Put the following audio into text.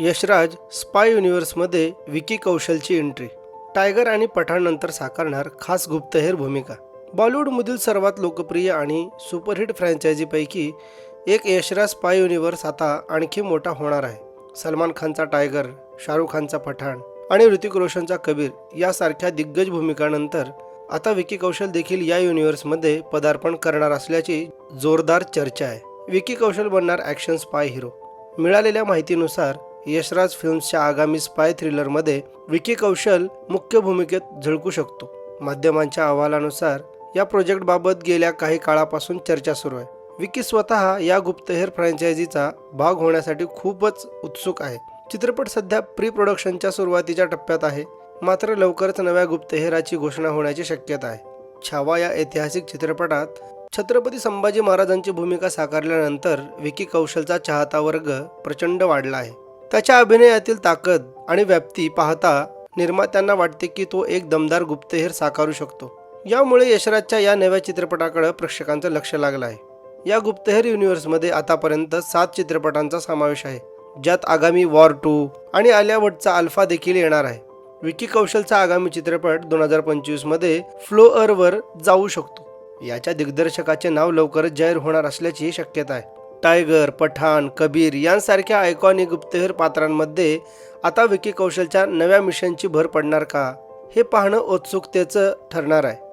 Yashraj spy युनिव्हर्समध्ये विकी कौशलची entry tiger आणि पठाणनंतर साकारणार खास गुप्तहेर भूमिका. बॉलिवूडमधील सर्वात लोकप्रिय आणि सुपरहिट फ्रँचायझीपैकी एक यशराज स्पाय युनिव्हर्स आता आणखी मोठा होणार आहे. सलमान खानचा टायगर शाहरुख खानचा पठाण आणि ऋतिक रोशनचा कबीर यासारख्या दिग्गज भूमिकांनंतर आता विकी कौशल देखील या युनिव्हर्समध्ये पदार्पण करणार असल्याची जोरदार चर्चा आहे. विकी कौशल बनणार ॲक्शन स्पाय हिरो मिळालेल्या माहितीनुसार यशराज फिल्म्सच्या आगामी स्पाय थ्रिलरमध्ये विकी कौशल मुख्य भूमिकेत झळकू शकतो. माध्यमांच्या अहवालानुसार या प्रोजेक्टबाबत गेल्या काही काळापासून चर्चा सुरू आहे. विकी स्वतः या गुप्तहेर फ्रँचायझीचा भाग होण्यासाठी खूपच उत्सुक आहे. चित्रपट सध्या प्री प्रोडक्शनच्या सुरुवातीच्या टप्प्यात आहे. मात्र लवकरच नव्या गुप्तहेराची घोषणा होण्याची शक्यता आहे. छावा या ऐतिहासिक चित्रपटात छत्रपती संभाजी महाराजांची भूमिका साकारल्यानंतर विकी कौशलचा चाहता वर्ग प्रचंड वाढला आहे. त्याच्या अभिनयातील ताकद आणि व्याप्ती पाहता निर्मात्यांना वाटते की तो एक दमदार गुप्तहेर साकारू शकतो. यामुळे यशराजच्या या नव्या चित्रपटाकडे प्रेक्षकांचं लक्ष लागलं आहे. या गुप्तहेर युनिव्हर्समध्ये आतापर्यंत सात चित्रपटांचा समावेश आहे ज्यात आगामी वॉर टू आणि आलिया भट्टचा अल्फा देखील येणार आहे. विकी कौशलचा आगामी चित्रपट दोन हजार पंचवीसमध्ये फ्लोअरवर जाऊ शकतो. याच्या दिग्दर्शकाचे नाव लवकरच जाहीर होणार असल्याची शक्यता आहे. टायगर पठाण कबीर यांसारख्या आयकॉनिक गुप्तहेर पात्रांमध्ये आता विकी कौशलच्या नव्या मिशनची भर पडणार का? हे पाहणं उत्सुकतेचं ठरणार आहे.